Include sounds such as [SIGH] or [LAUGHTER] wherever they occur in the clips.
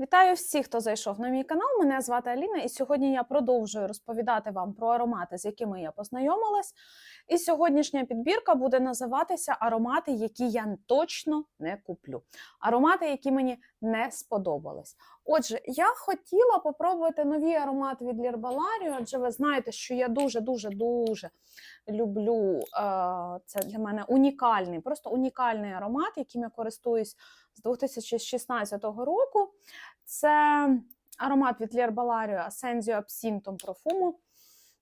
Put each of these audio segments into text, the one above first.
Вітаю всіх, хто зайшов на мій канал. Мене звати Аліна, і сьогодні я продовжую розповідати вам про аромати, з якими я познайомилась. І сьогоднішня підбірка буде називатися Аромати, які я точно не куплю. Аромати, які мені не сподобались. Отже, я хотіла попробувати нові аромати від Лірбаларію, адже ви знаєте, що я дуже дуже дуже люблю. е, Це для мене унікальний, просто унікальний аромат, яким я користуюсь з 2016 року. Це аромат від Лєрбаларіо Ascensio Absintum Profumo.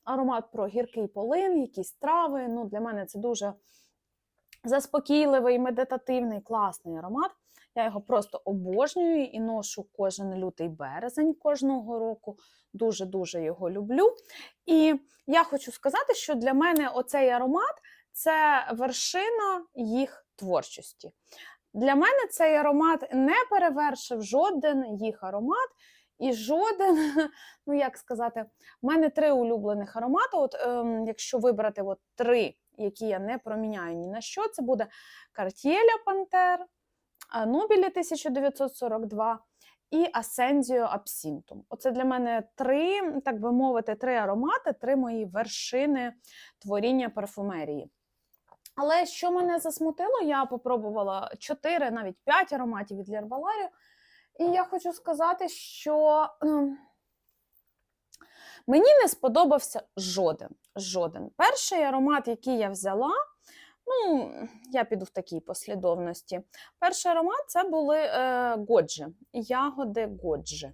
Аромат про гіркий полин, якісь трави. Ну, Для мене це дуже заспокійливий, медитативний, класний аромат. Я його просто обожнюю і ношу кожен лютий березень кожного року. Дуже-дуже його люблю. І я хочу сказати, що для мене оцей аромат це вершина їх творчості. Для мене цей аромат не перевершив жоден їх аромат, і жоден, [LAUGHS] ну як сказати, в мене три улюблених аромати. От ем, якщо вибрати от три, які я не проміняю ні на що, це буде Cartier Пантер, Нобілі 1942 і Ascensio Absintum. Оце для мене три, так би мовити, три аромати, три мої вершини творіння парфумерії. Але що мене засмутило, я попробувала 4, навіть 5 ароматів від Лєрбаларію. І я хочу сказати, що ем, мені не сподобався жоден. жоден. Перший аромат, який я взяла, ну, я піду в такій послідовності. Перший аромат це були е, годжі, ягоди годжі.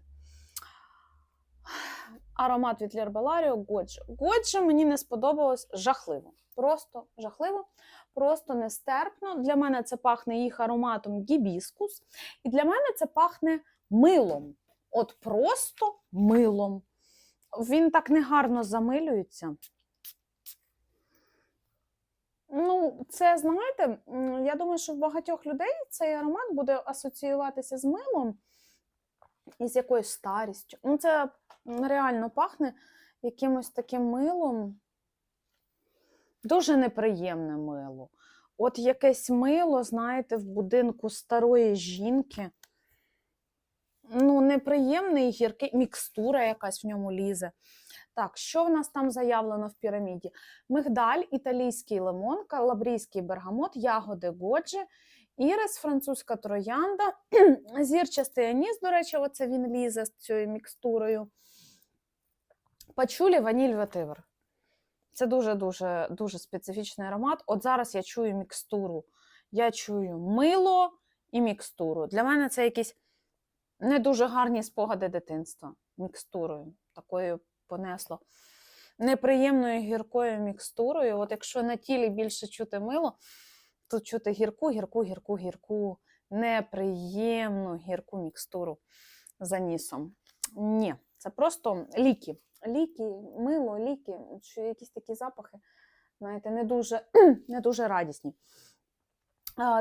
Аромат від Лєрбаларіо Годжі. Годжі мені не сподобалось жахливо. Просто жахливо, просто нестерпно. Для мене це пахне їх ароматом гібіскус, і для мене це пахне милом. От просто милом. Він так негарно замилюється. Ну, це, знаєте, я думаю, що в багатьох людей цей аромат буде асоціюватися з милом і з якоюсь старістю. Ну, це реально пахне якимось таким милом. Дуже неприємне мило. От якесь мило, знаєте, в будинку старої жінки. Ну, неприємний гіркий, мікстура якась в ньому лізе. Так, що в нас там заявлено в піраміді? Мигдаль, італійський лимон, калабрійський бергамот, ягоди годжі, ірис, французька троянда, [CLEARS THROAT] зірчастий аніс, до речі, оце він лізе з цією мікстурою. Пачулі, ваніль, ветивер. Це дуже-дуже дуже специфічний аромат. От зараз я чую мікстуру. Я чую мило і мікстуру. Для мене це якісь не дуже гарні спогади дитинства мікстурою. Такою понесло. Неприємною гіркою мікстурою. От якщо на тілі більше чути мило, то чути гірку, гірку, гірку, гірку, неприємну гірку мікстуру за нісом. Ні, це просто ліки. Ліки, мило, ліки, що якісь такі запахи, знаєте, не дуже, [CLEARS THROAT] не дуже радісні.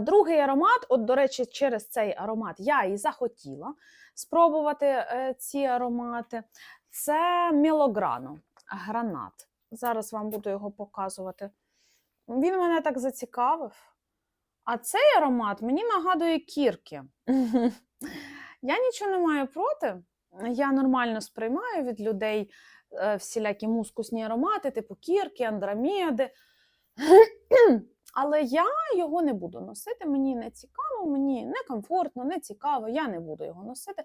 Другий аромат, от, до речі, через цей аромат я і захотіла спробувати е, ці аромати. Це мелограно, гранат. Зараз вам буду його показувати. Він мене так зацікавив. А цей аромат мені нагадує кірки. [LAUGHS] Я нічого не маю проти. Я нормально сприймаю від людей е, всілякі мускусні аромати, типу кірки, андромеди. [CLEARS THROAT] Але я його не буду носити. Мені не цікаво, мені не комфортно, не цікаво, я не буду його носити.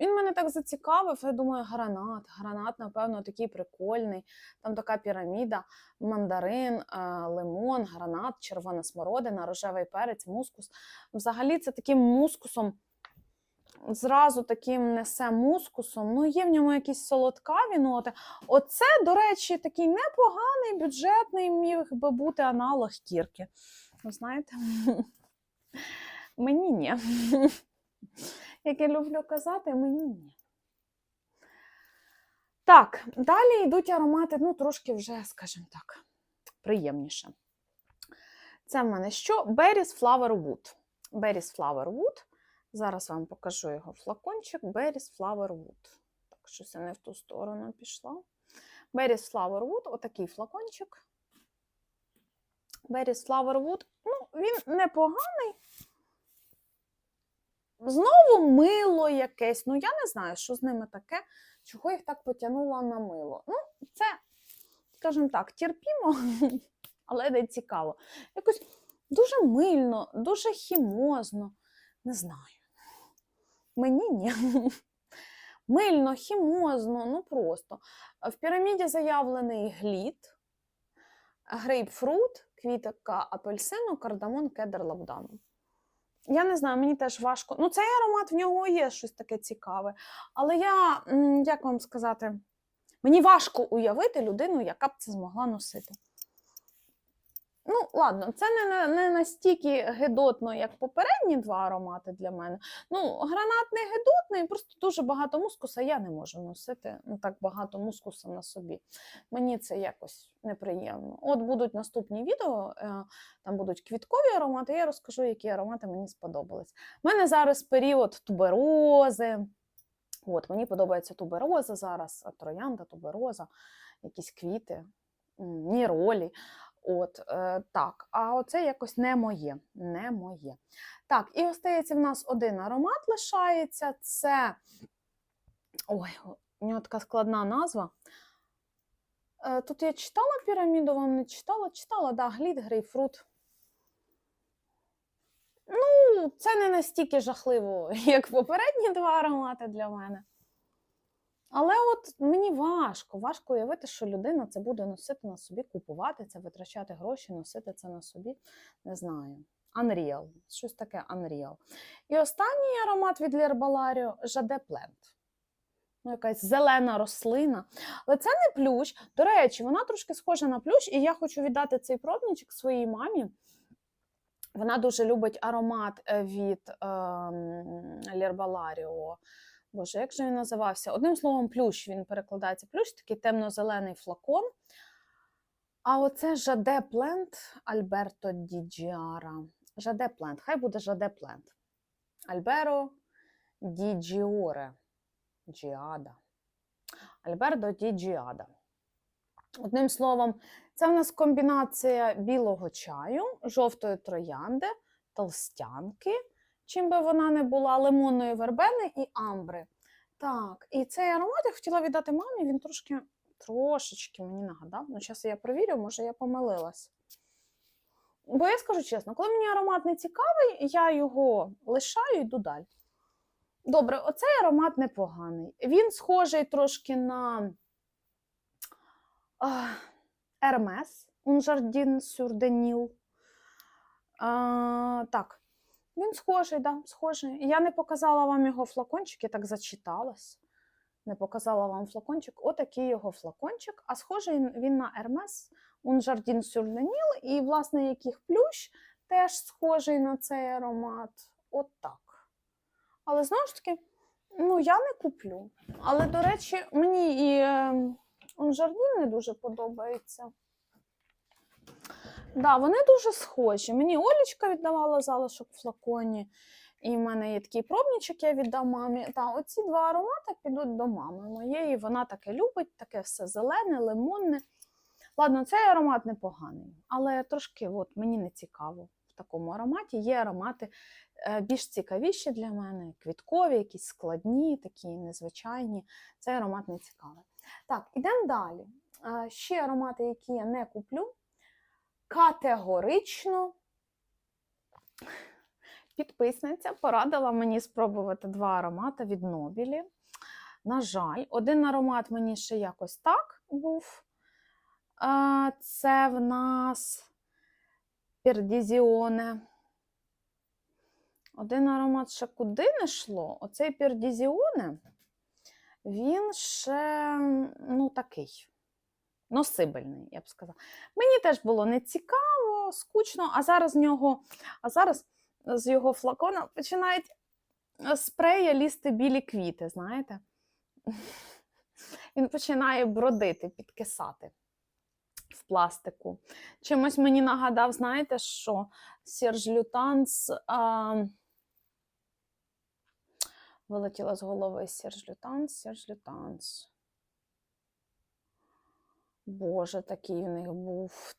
Він мене так зацікавив. Я думаю, гранат. Гранат, напевно, такий прикольний. Там така піраміда, мандарин, е, лимон, гранат, червона смородина, рожевий перець, мускус. Взагалі, це таким мускусом. Зразу таким несе мускусом, ну є в ньому якісь солодкаві ноти. Оце, до речі, такий непоганий бюджетний міг би бути аналог кірки. Ви знаєте? Мені ні. Як я люблю казати, мені ні. Так, далі йдуть аромати, ну, трошки вже, скажімо так, приємніше. Це в мене що? Berries Flower Wood. Berries Flower Wood. Зараз вам покажу його флакончик Berries Flower. Так, щось я не в ту сторону пішла. Berries Flower отакий флакончик. Berries Flower. Ну, він непоганий. Знову мило якесь. Ну, я не знаю, що з ними таке, чого їх так потягнуло на мило. Ну, це, скажімо так, терпімо, [LAUGHS] але не цікаво. Якось дуже мильно, дуже хімозно. Не знаю. Мені ні. Мильно, хімозно, ну просто. В піраміді заявлений глід, грейпфрут, квітка апельсину, кардамон, кедр, лавдану. Я не знаю, мені теж важко. Ну, цей аромат в нього є щось таке цікаве. Але я, як вам сказати, мені важко уявити людину, яка б це змогла носити. Ну, ладно, це не, не настільки гидотно, як попередні два аромати для мене. Ну, гранатний гидотний, просто дуже багато мускуса. Я не можу носити ну, так багато мускуса на собі. Мені це якось неприємно. От будуть наступні відео, е, там будуть квіткові аромати, я розкажу, які аромати мені сподобались. У мене зараз період туберози. От, мені подобається тубероза зараз, троянда, тубероза, якісь квіти, ніролі. От, е, так, а оце якось не моє. Не моє. Так, і остається в нас один аромат лишається. Це. Ой, у нього така складна назва. Е, Тут я читала піраміду, вам не читала? Читала, да, глід, грейпфрут. Ну, це не настільки жахливо, [LAUGHS] як попередні два аромати для мене. Але от мені важко, важко уявити, що людина це буде носити на собі, купувати це, витрачати гроші, носити це на собі. Не знаю. Unreal. Щось таке Unreal. І останній аромат від L'Herbalario Jade Plant. Ну, якась зелена рослина. Але це не плющ. До речі, вона трошки схожа на плющ, і я хочу віддати цей пробничок своїй мамі. Вона дуже любить аромат е, від ем, L'Herbalario. Боже, як же він називався? Одним словом, плющ він перекладається плющ, такий темно-зелений флакон. А оце Жаде Плент Альберто Ді Джіара. Жаде Плент, хай буде Жаде Плент. Альберо Ді Джіоре. Джіада. Альберто Ді Джіада. Одним словом, це в нас комбінація білого чаю, жовтої троянди, толстянки, чим би вона не була, лимонної вербени і амбри. Так, і цей аромат я хотіла віддати мамі, він трошки, трошечки мені нагадав. Ну, зараз я перевірю, може я помилилась. Бо я скажу чесно, коли мені аромат не цікавий, я його лишаю і йду далі. Добре, оцей аромат непоганий. Він схожий трошки на Jardin sur Denil. Так, він схожий, да, схожий. Я не показала вам його флакончик, я так зачиталась. Не показала вам флакончик. Отакий його флакончик. А схожий він на Hermes, Un Jardin sur Denil. І, власне, яких плющ теж схожий на цей аромат. От так. Але знову ж таки, ну, я не куплю. Але, до речі, мені і е, Жардін не дуже подобається. Да, вони дуже схожі. Мені Олічка віддавала залишок в флаконі, і в мене є такий пробничок, я віддам мамі. Та, оці два аромати підуть до мами моєї. Вона таке любить, таке все зелене, лимонне. Ладно, цей аромат непоганий, але трошки от, мені не цікаво в такому ароматі. Є аромати е, більш цікавіші для мене, квіткові, якісь складні, такі незвичайні. Цей аромат не цікавий. Так, ідемо далі. Е, Ще аромати, які я не куплю. Категорично підписниця порадила мені спробувати два аромати від Нобілі. На жаль, один аромат мені ще якось так був. Це в нас Пердізіоне. Один аромат ще куди не йшло. Оцей Пердізіоне, він ще ну, такий носибельний, я б сказала. Мені теж було не цікаво, скучно, а зараз з нього, а зараз з його флакона починають спрея лізти білі квіти, знаєте? [LAUGHS] Він починає бродити, підкисати в пластику. Чимось мені нагадав, знаєте, що Серж Лютанс. А... Вилетіла з голови Серж Лютанс, Серж Лютанс. Боже, такий в них був.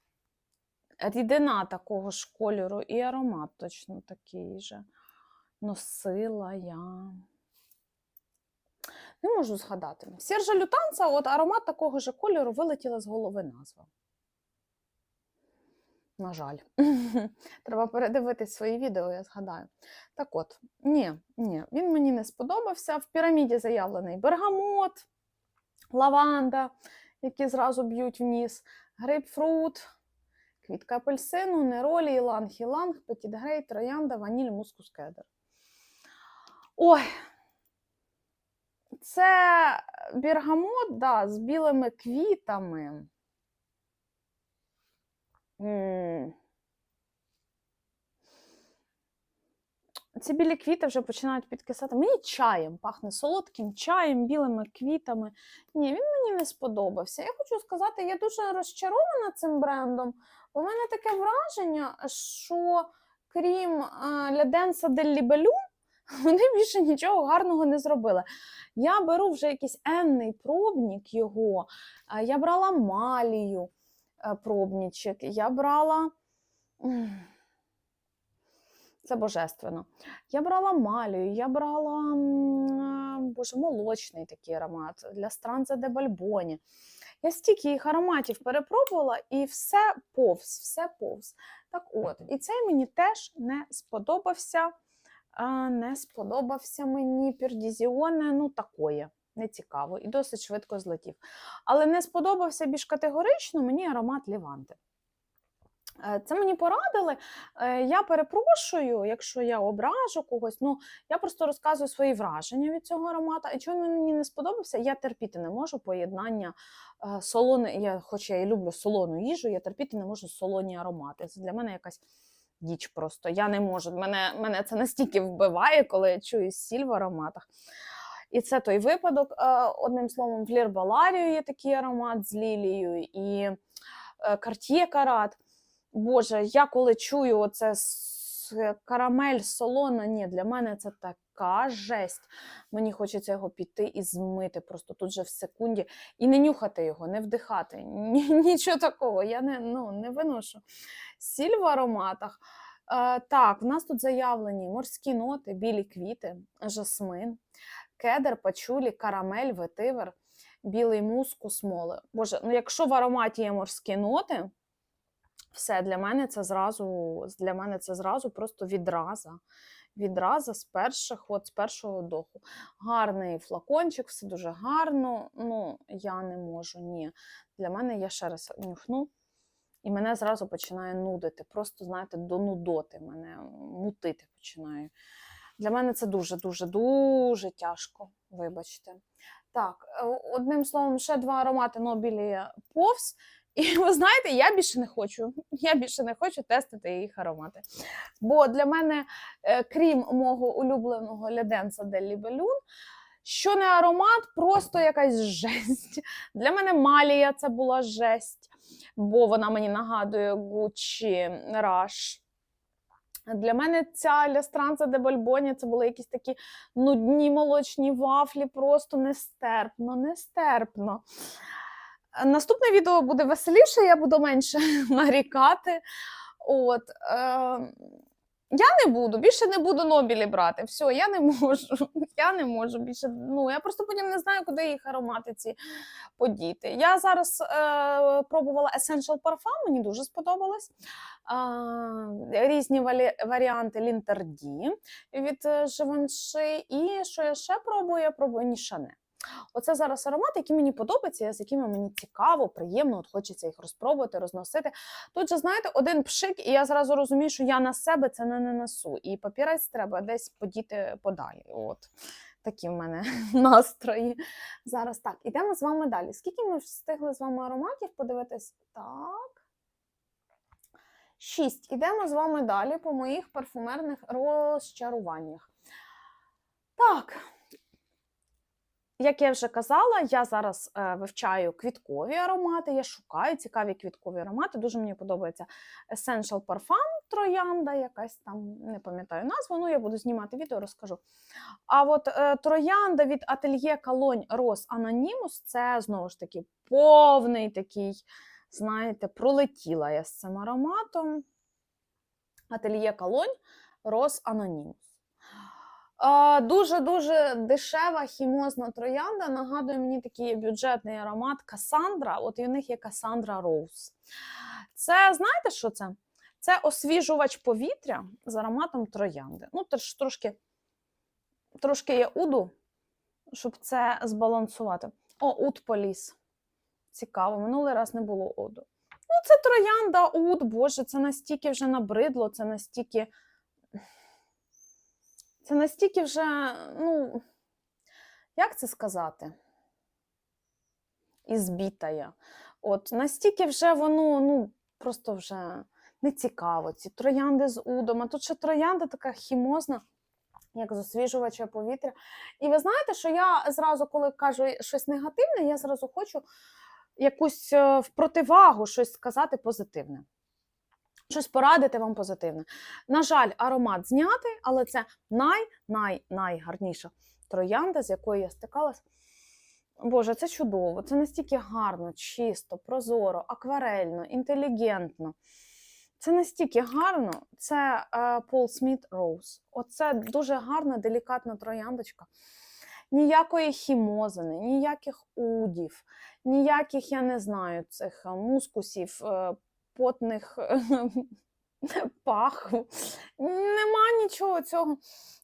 Рідина такого ж кольору і аромат точно такий же. носила я. Не можу згадати. Сержа лютанца, от аромат такого ж кольору вилетіла з голови назва. На жаль. [LAUGHS] Треба передивитись свої відео, я згадаю. Так от, ні, ні, він мені не сподобався. В піраміді заявлений бергамот, лаванда, які зразу б'ють в ніс, грейпфрут, квітка апельсину, неролі, іланг, іланг, петітгрей, троянда, ваніль, мускус кедр. Ой, це бергамот, да, з білими квітами. М. Ці білі квіти вже починають підкисати. Мені чаєм пахне солодким чаєм, білими квітами. Ні, він мені не сподобався. Я хочу сказати, я дуже розчарована цим брендом. У мене таке враження, що крім Ляденса Дель Лібелю, [LAUGHS] вони більше нічого гарного не зробили. Я беру вже якийсь енний пробник його. Я брала малію е, пробничок, я брала. Це божественно. Я брала малію, я брала е, боже, молочний такий аромат для Странзе де Бальбоні. Я стільки їх ароматів перепробувала, і все повз, все повз. Так от, і цей мені теж не сподобався. Не сподобався мені Пірдізіоне, ну такое, не цікаво, і досить швидко злетів. Але не сподобався більш категорично мені аромат Ліванти. Е, Це мені порадили. Е, Я перепрошую, якщо я ображу когось. Ну я просто розказую свої враження від цього аромату. І чому мені не сподобався, я терпіти не можу поєднання е, солони. Я, хоч я і люблю солону їжу, я терпіти не можу солоні аромати. Це для мене якась діч просто. Я не можу. Мене, мене це настільки вбиває, коли я чую сіль в ароматах. І це той випадок. Одним словом, в Лірбаларію є такий аромат з лілією, і Cartier Карат. Боже, я коли чую оце карамель солона, ні, для мене це така жесть. Мені хочеться його піти і змити просто тут же в секунді. І не нюхати його, не вдихати. Ні, [LAUGHS] нічого такого. Я не, ну, не виношу. Сіль в ароматах. Е, так, в нас тут заявлені морські ноти, білі квіти, жасмин, кедр, пачулі, карамель, ветивер, білий мускус, моли. Боже, ну якщо в ароматі є морські ноти, все для мене це зразу, для мене це зразу просто відраза. Відраза з перших, от з першого доху. Гарний флакончик, все дуже гарно. Ну, я не можу, ні. Для мене я ще раз нюхну, і мене зразу починає нудити. Просто, знаєте, до нудоти мене мутити починає. Для мене це дуже, дуже, дуже тяжко, вибачте. Так, е, одним словом, ще два аромати Нобілі повз. І [LAUGHS] ви знаєте, я більше не хочу. Я більше не хочу тестити їх аромати. Бо для мене, е, крім мого улюбленого Ляденса Дель Лібелюн, що не аромат, просто якась жесть. Для мене Малія це була жесть, бо вона мені нагадує Gucci Rush. Для мене ця Лястранца де Бальбоні це були якісь такі нудні молочні вафлі, просто нестерпно, нестерпно. Наступне відео буде веселіше, я буду менше [LAUGHS] нарікати. От, е, я не буду, більше не буду Нобілі брати. Все, я не [LAUGHS] можу. Я не можу більше. Ну, я просто потім не знаю, куди їх аромати ці подіти. Я зараз е, пробувала Essential Parfum, мені дуже сподобалось. Е, різні варіанти Лінтерді від Givenchy. І що я ще пробую? Я пробую Нішане. Оце зараз аромати, які мені подобаються, з якими мені цікаво, приємно, от хочеться їх розпробувати, розносити. Тут же, знаєте, один пшик, і я зразу розумію, що я на себе це не нанесу. І папірець треба десь подіти подалі. От такі в мене [LAUGHS] настрої. Зараз так, ідемо з вами далі. Скільки ми встигли з вами ароматів подивитись? Так. Шість. Ідемо з вами далі по моїх парфумерних розчаруваннях. Так. Як я вже казала, я зараз е, вивчаю квіткові аромати, я шукаю цікаві квіткові аромати. Дуже мені подобається Essential Parfum Троянда, якась там, не пам'ятаю назву, ну я буду знімати відео, розкажу. А от е, троянда від Atelier Cologne Rose Anonymous це знову ж таки повний такий, знаєте, пролетіла я з цим ароматом. Atelier Cologne Rose Anonymous. Дуже-дуже дешева хімозна троянда. Нагадує мені такий бюджетний аромат Касандра. От і у них є Касандра Роуз. Це знаєте, що це? Це освіжувач повітря з ароматом троянди. Ну, трошки, трошки є уду, щоб це збалансувати. О, уд поліс. Цікаво, минулий раз не було оду. Ну, це троянда, уд, боже, це настільки вже набридло, це настільки. Це настільки вже, ну, як це сказати? Ізбітає. От, настільки вже воно, ну, просто вже не цікаво. Ці троянди з удом. А тут ще троянда така хімозна, як з повітря. І ви знаєте, що я зразу, коли кажу щось негативне, я зразу хочу якусь е, в противагу щось сказати позитивне. Щось порадити вам позитивне. На жаль, аромат знятий, але це най-най-найгарніша троянда, з якою я стикалась. Боже, це чудово. Це настільки гарно, чисто, прозоро, акварельно, інтелігентно. Це настільки гарно. Це Пол Сміт Роуз. Оце дуже гарна, делікатна трояндочка. Ніякої хімозини, ніяких удів, ніяких, я не знаю, цих мускусів, е, потних [LAUGHS] пах. Нема нічого цього.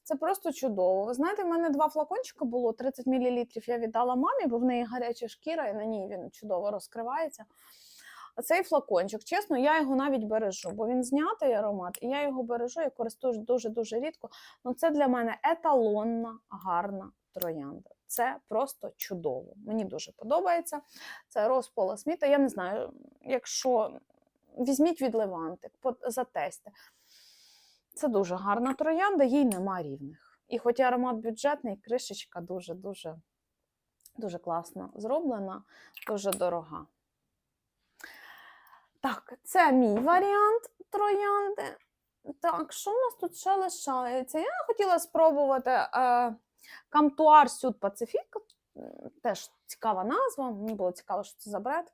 Це просто чудово. Ви знаєте, в мене два флакончика було 30 мл. Я віддала мамі, бо в неї гаряча шкіра, і на ній він чудово розкривається. А цей флакончик, чесно, я його навіть бережу, бо він знятий аромат, і я його бережу, я користуюсь дуже-дуже рідко. Ну це для мене еталонна, гарна троянда. Це просто чудово. Мені дуже подобається. Це розпола Сміта. Я не знаю, якщо візьміть від Леванти, затесте. Це дуже гарна троянда, їй нема рівних. І хоч і аромат бюджетний, кришечка дуже-дуже дуже класно зроблена, дуже дорога. Так, це мій варіант троянди. Так, що в нас тут ще лишається? Я хотіла спробувати е, Камтуар Сюд Пацифік. Теж цікава назва, мені було цікаво, що це за бренд.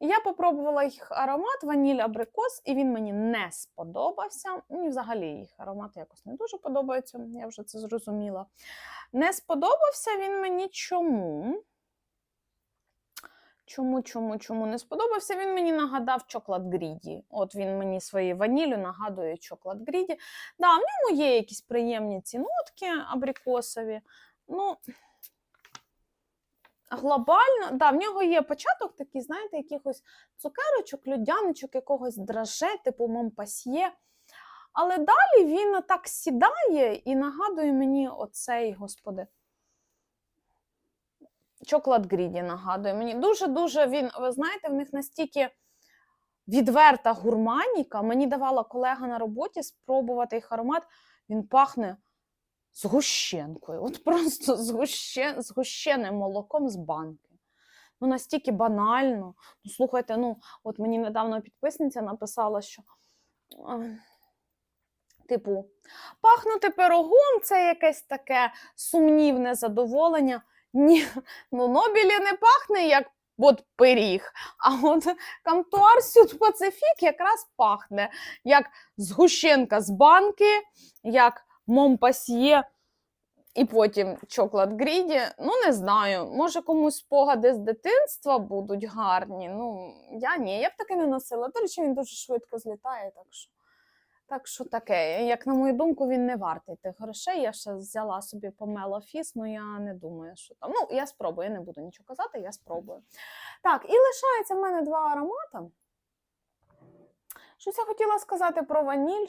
Я попробувала їх аромат ваніль абрикос, і він мені не сподобався. Мені взагалі їх аромат якось не дуже подобається, я вже це зрозуміла. Не сподобався він мені чому? Чому, чому, чому не сподобався? Він мені нагадав чоклад Гріді. От він мені своєю ваніллю нагадує чоклад Гріді. Да, в ньому є якісь приємні ці нотки абрикосові. Ну, глобально, да, в нього є початок такий, знаєте, якихось цукерочок, людяночок, якогось драже, типу Монпасьє. Але далі він так сідає і нагадує мені оцей, господи. Чоклад Гріді нагадує мені. Дуже-дуже він, ви знаєте, в них настільки відверта гурманіка. Мені давала колега на роботі спробувати їх аромат. Він пахне згущенкою. От просто згущен, згущеним молоком з банки. Ну, настільки банально. Ну, слухайте, ну, от мені недавно підписниця написала, що. Типу, пахнути пирогом це якесь таке сумнівне задоволення. Ні, ну Нобілі не пахне як от пиріг, а от Камтуар Сюд Пацифік якраз пахне як згущенка з банки, як Момпасьє і потім чоклад Гріді. Ну, не знаю, може комусь спогади з дитинства будуть гарні. Ну, я ні, я б таки не носила. До речі, він дуже швидко злітає, так що. Так що таке, як на мою думку, він не вартий тих грошей. Я ще взяла собі помела фіс, ну я не думаю, що там. Ну, я спробую, я не буду нічого казати, я спробую. Так, і лишається в мене два аромати. Щось я хотіла сказати про ваніль.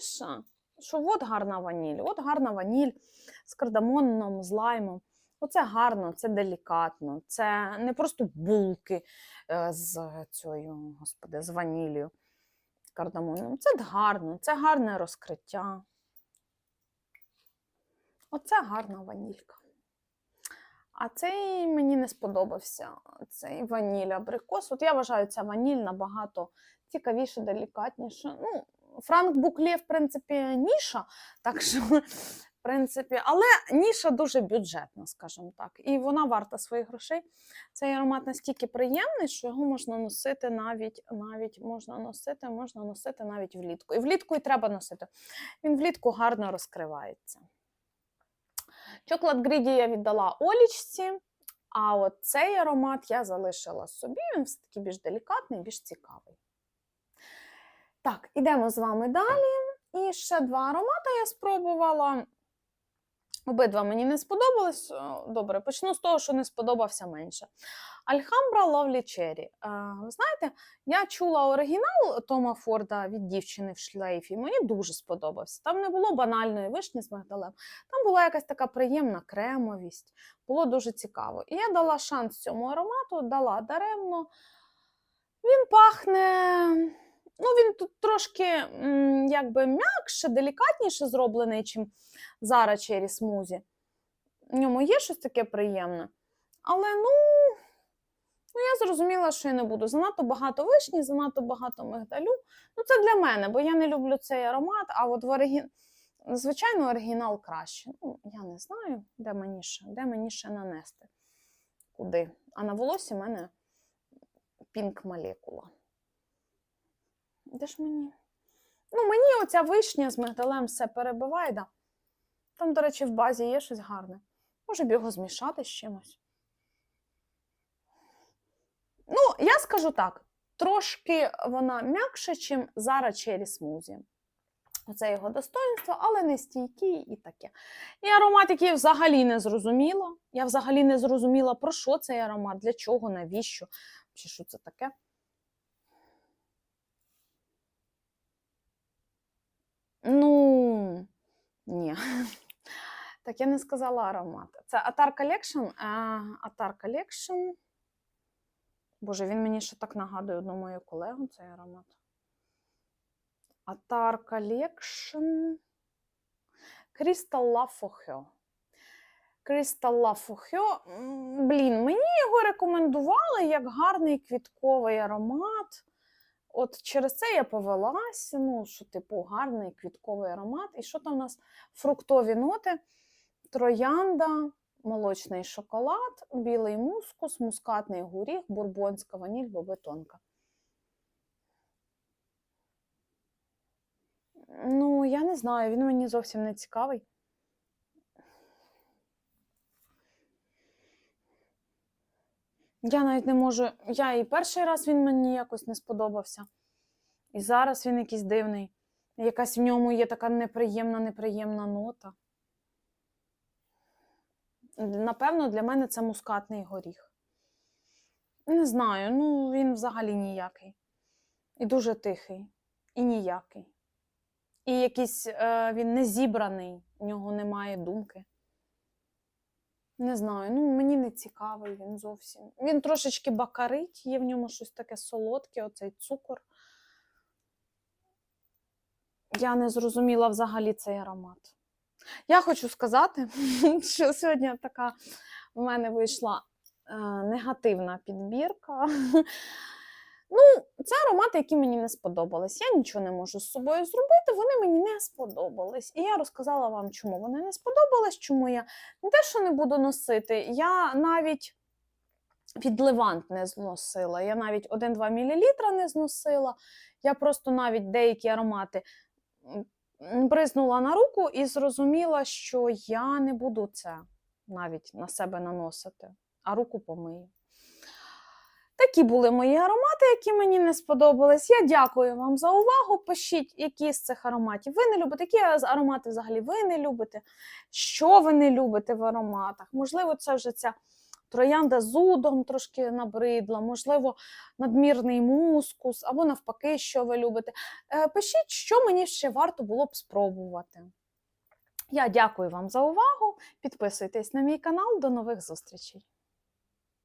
Що от гарна ваніль, от гарна ваніль з кардамоном, з лаймом. Оце гарно, це делікатно, це не просто булки е, з цією, господи, з ваніллю кардамоном. Це гарно, це гарне розкриття. Оце гарна ванілька. А цей мені не сподобався. Цей ваніль абрикос. От я вважаю, ця ваніль набагато цікавіше, делікатніше. Ну, Франк Буклє, в принципі, ніша, так що в принципі, але ніша дуже бюджетна, скажімо так. І вона варта своїх грошей. Цей аромат настільки приємний, що його можна носити навіть навіть можна носити, можна носити навіть влітку. І влітку і треба носити. Він влітку гарно розкривається. Chocolate Greedy я віддала Олічці, а от цей аромат я залишила собі. Він все-таки більш делікатний, більш цікавий. Так, ідемо з вами далі. І ще два аромати я спробувала. Обидва мені не сподобались. Добре, почну з того, що не сподобався менше. Альхамбра Lovely Cherry. Е, знаєте, я чула оригінал Тома Форда від дівчини в шлейфі. Мені дуже сподобався. Там не було банальної вишні з мигдалем, там була якась така приємна кремовість. Було дуже цікаво. І я дала шанс цьому аромату, дала даремно. Він пахне. Ну, він тут трошки якби м'якше, делікатніше зроблений, чим Zara Cherry Smoothie. В ньому є щось таке приємне. Але ну, ну, я зрозуміла, що я не буду. Занадто багато вишні, занадто багато мигдалю. Ну, це для мене, бо я не люблю цей аромат, а от в оригін... звичайно, оригінал краще. Ну, я не знаю, де мені ще, де мені ще нанести. Куди. А на волосі в мене пінк молекула. Де ж мені? Ну, мені оця вишня з мигдалем все перебиває. Да. Там, до речі, в базі є щось гарне. Може б його змішати з чимось. Ну, я скажу так: трошки вона м'якша, ніж Zara Cherry Smoothie. Оце його достоинство, але не стійкий і таке. І аромат, який я взагалі не зрозуміла. Я взагалі не зрозуміла, про що цей аромат, для чого, навіщо, чи що це таке. Ну, ні. [LAUGHS] Так, я не сказала аромат. Це Atar Collection. Atar Collection. Боже, він мені ще так нагадує одну мою колегу цей аромат. Atar Collection. Crystal for Crystal for Блін, мені його рекомендували як гарний квітковий аромат. От через це я повелася, ну, що, типу, гарний квітковий аромат. І що там у нас? Фруктові ноти, троянда, молочний шоколад, білий мускус, мускатний горіх, бурбонська ваніль, бобетонка. Ну, я не знаю, він мені зовсім не цікавий. Я навіть не можу. Я і перший раз він мені якось не сподобався. І зараз він якийсь дивний. Якась в ньому є така неприємна, неприємна нота. Напевно, для мене це мускатний горіх. Не знаю, ну він взагалі ніякий. І дуже тихий, і ніякий. І якийсь е, він не зібраний, в нього немає думки. Не знаю, ну мені не цікавий він зовсім. Він трошечки бакарить, є в ньому щось таке солодке, оцей цукор. Я не зрозуміла взагалі цей аромат. Я хочу сказати, [LAUGHS] що сьогодні така в мене вийшла е, негативна підбірка. Ну, це аромати, які мені не сподобались. Я нічого не можу з собою зробити, вони мені не сподобались. І я розказала вам, чому вони не сподобались, чому я не те, що не буду носити, я навіть від Левант не зносила. Я навіть 1-2 мл не зносила. Я просто навіть деякі аромати бризнула на руку і зрозуміла, що я не буду це навіть на себе наносити, а руку помию. Такі були мої аромати, які мені не сподобались. Я дякую вам за увагу. Пишіть, які з цих ароматів ви не любите, які аромати взагалі ви не любите, що ви не любите в ароматах. Можливо, це вже ця троянда з удом трошки набридла, можливо, надмірний мускус, або навпаки, що ви любите. Е, Пишіть, що мені ще варто було б спробувати. Я дякую вам за увагу. Підписуйтесь на мій канал. До нових зустрічей!